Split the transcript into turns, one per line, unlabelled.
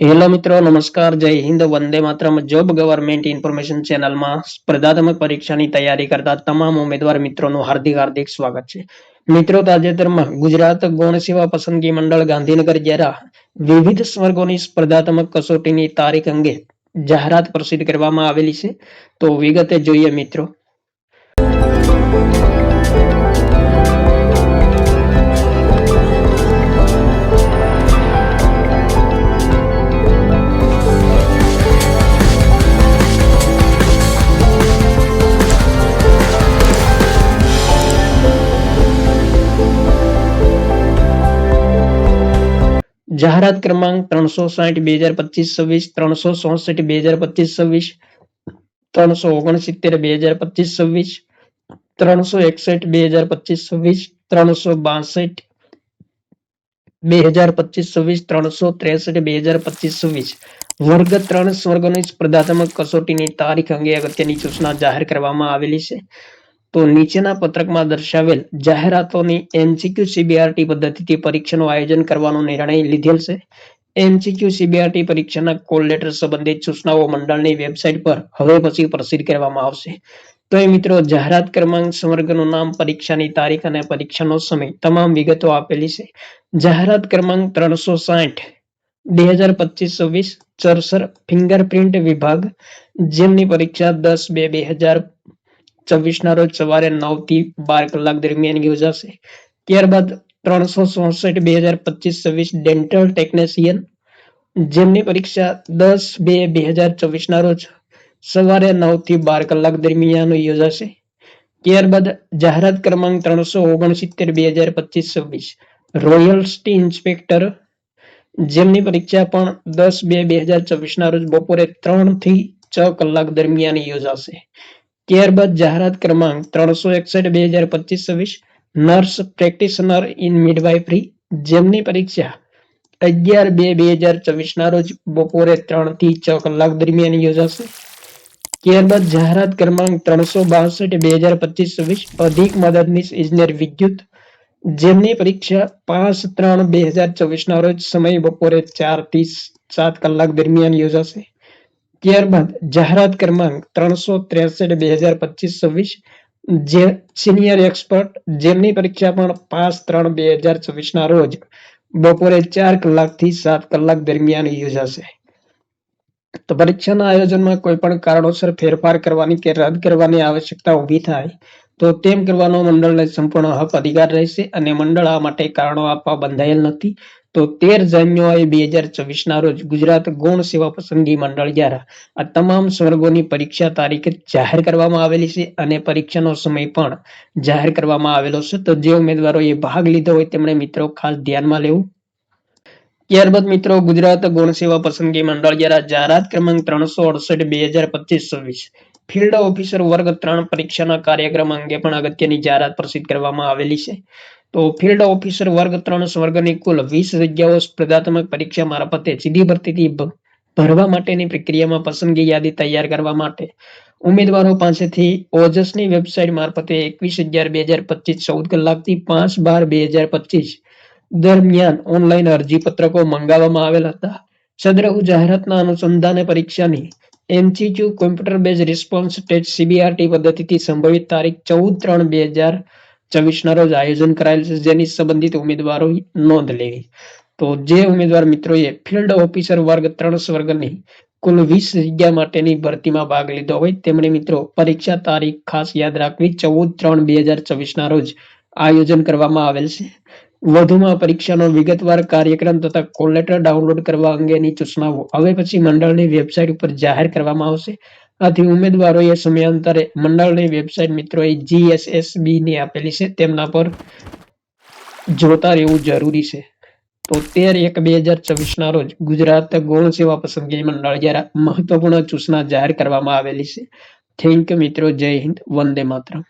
Hello મિત્રો, નમસ્કાર, જય હિન્દ, વંદે માતરમ, જોબ ગવર્મેન્ટ ઇન્ફોર્મેશન ચેનલમાં સ્પર્ધાત્મક પરીક્ષાની તૈયારી કરતા તમામ ઉમેદવાર મિત્રોનું હાર્દિક હાર્દિક સ્વાગત છે. મિત્રો, તાજેતરમાં ગુજરાત ગૌણ સેવા પસંદગી મંડળ ગાંધીનગર દ્વારા વિવિધ સ્વર્ગોની સ્પર્ધાત્મક કસોટીની તારીખ અંગે જાહેરાત પ્રસિદ્ધ કરવામાં આવેલી છે. તો વિગતે જોઈએ મિત્રો જાહેરાત ક્રમાંક ત્રણસો સાઠ, બે હજાર પચીસ, છવ્વીસ, ત્રણસો ચોસઠ, બે હજાર પચીસ, છવ્વીસ, ત્રણસો ઓગણસિત્તેર, બે હજાર પચીસ, છવ્વીસ, ત્રણસો એકસઠ, બે હજાર પચીસ, છવ્વીસ, ત્રણસો બાસઠ, બે હજાર પચીસ, છવ્વીસ, ત્રણસો ત્રેસઠ, બે હજાર પચીસ, છવ્વીસ. વર્ગ ત્રણ સ્વર્ગની સ્પર્ધાત્મક કસોટીની તારીખ અંગે અગત્યની સૂચના જાહેર કરવામાં આવેલી છે. તો નીચેના પત્રકમાં દર્શાવેલ જાહેરાતોની એમસીક્યુ સીબીઆરટી પદ્ધતિથી પરીક્ષાનું આયોજન કરવાનો નિર્ણય લીધેલ છે. એમસીક્યુ સીબીઆરટી પરીક્ષાના કોલ લેટર સંબંધિત સૂચનાઓ મંડળની વેબસાઇટ પર હવે પછી પ્રસિદ્ધ કરવામાં આવશે. તો એ મિત્રો, જાહેરાત ક્રમાંક સંવર્ગનું નામ, પરીક્ષાની તારીખ અને પરીક્ષાનો સમય તમામ વિગતો આપેલી છે. જાહેરાત ક્રમાંક ત્રણસો સાઠ, બે હજાર પચીસ છવ્વીસ ચરસર ફિંગરપ્રિન્ટ વિભાગ, જેમની પરીક્ષા દસ બે બે હજાર છવ્વીસના રોજ સવારે નવથી બાર કલાક દરમિયાન યોજાશે. ત્યારબાદ ત્રણસો ચોસઠ બે હજાર પચીસ છવ્વીસ ડેન્ટલ ટેકનિશિયન, જેમની પરીક્ષા દસ બે બે હજાર ચોવીસના રોજ સવારે નવથી બાર કલાક દરમિયાન યોજાશે. ત્યારબાદ જાહેરાત ક્રમાંક ત્રણસો ઓગણસિત્તેર બે હજાર પચીસ છવ્વીસ રોયલ સ્ટી ઇન્સ્પેક્ટર જેમની પરીક્ષા પણ દસ બે બે હજાર ચોવીસના રોજ બપોરે ત્રણથી છ કલાક દરમિયાન યોજાશે. ત્યારબાદ જાહેરાત ક્રમાંક ત્રણસો એકસઠ બે હજાર પચીસ છવ્વીસ નર્સ પ્રેક્ટિશનર ઇન મિડવાઇફરી. જેમની પરીક્ષા અગિયાર બે બે હજાર ચોવીસના રોજ બપોરે ત્રણથી છ કલાક દરમિયાન યોજાશે. ત્યારબાદ જાહેરાત ક્રમાંક ત્રણસો બાસઠ બે હજાર પચીસ છવ્વીસ અધિક મદદનીશ ઇજનેર વિદ્યુત. જેમની પરીક્ષા પાંચ ત્રણ બે હજાર ચોવીસના રોજ સમય બપોરે ચારથી સાત કલાક દરમિયાન યોજાશે. ત્યારબાદ જાહેરાત ક્રમાંક ત્રણસો ત્રેસઠ બે હજાર પચીસ છવ્વીસ, જે સિનિયર એક્સપર્ટ જેમની પરીક્ષા પણ પાંચ ત્રણ બે હજાર છવ્વીસના રોજ બપોરે ચાર કલાકથી સાત કલાક દરમિયાન યોજાશે. તો પરીક્ષાના આયોજનમાં કોઈ પણ કારણોસર ફેરફાર કરવાની કે રદ કરવાની આવશ્યકતા ઊભી થાય, તો તેમ કરવાનો મંડળને સંપૂર્ણ હક અધિકાર રહેશે અને મંડળ આ માટે કારણો આપવા બંધાયેલ નથી. તો તેર જાન્યુઆરી બે હજાર ચોવીસના રોજ ગુજરાત ગૌણ સેવા પસંદગી મંડળ દ્વારા આ તમામ સ્વર્ગોની પરીક્ષા તારીખ જાહેર કરવામાં આવેલી છે અને પરીક્ષાનો સમય પણ જાહેર કરવામાં આવેલો છે. તો જે ઉમેદવારોએ ભાગ લીધો હોય તેમણે મિત્રો ખાસ ધ્યાનમાં લેવું. ત્યારબાદ મિત્રો ગુજરાત ગૌણ સેવા પસંદગી મંડળ દ્વારા જાહેરાત ક્રમાંક ત્રણસો અડસઠ, બે હજાર પચીસ, છવ્વીસ. ફિલ્ડ ઓફિસર વર્ગ ત્રણ પરીક્ષાના કાર્યક્રમ અંગે પણ અગત્યની જાહેરાત પ્રસિદ્ધ કરવામાં આવેલી છે. તો ફિલ્ડ ઓફિસર વર્ગ ત્રણ વર્ગની કુલ વીસ જગ્યાઓ સ્પર્ધાત્મક પરીક્ષા મારફતે સીધી ભરતીથી ભરવા માટેની પ્રક્રિયામાં પસંદગી યાદી તૈયાર કરવા માટે. ઉમેદવારો પાસેથી ઓજસની વેબસાઇટ મારફતે એકવીસ અગિયાર બે હજાર પચીસ ચૌદ કલાકથી પાંચ બાર બે હજાર પચીસ દરમિયાન ઓનલાઈન અરજી પત્રકો મંગાવવામાં આવેલ હતા. સદ્રહુ જાહેરાતના અનુસંધાને પરીક્ષાની MCQ computer base response test CBRT પદ્ધતિથી સંભવિત તારીખ ચૌદ ત્રણ બે હજાર ચોવીસના રોજ આયોજન કરાયેલ છે, જેની સંબંધિત ઉમેદવારો નોંધ લેવી. તો જે ઉમેદવાર મિત્રોએ ફિલ્ડ ઓફિસર વર્ગ ત્રણ વર્ગની કુલ વીસ જગ્યા માટેની ભરતીમાં ભાગ લીધો હોય, તેમણે મિત્રો પરીક્ષા તારીખ ખાસ યાદ રાખવી. ચૌદ ત્રણ બે હજાર ચોવીસના રોજ આયોજન કરવામાં આવેલ છે. વધુમાં પરીક્ષાનો વિગતવાર કાર્યક્રમ તથા કોલ લેટર ડાઉનલોડ કરવા અંગેની સૂચનાઓ હવે પછી મંડળની વેબસાઇટ ઉપર જાહેર કરવામાં આવશે. આથી ઉમેદવારોએ સમયાંતરે મંડળની વેબસાઇટ મિત્રોએ જીએસએસબી ની આપેલી છે. તેમના પર જોતા રહેવું જરૂરી છે. તો તેર એક બે હજાર ચોવીસના રોજ ગુજરાત ગૌણ સેવા પસંદગી મંડળ દ્વારા મહત્વપૂર્ણ સૂચના જાહેર કરવામાં આવેલી છે. થેન્ક મિત્રો. જય હિન્દ. વંદે માતરમ.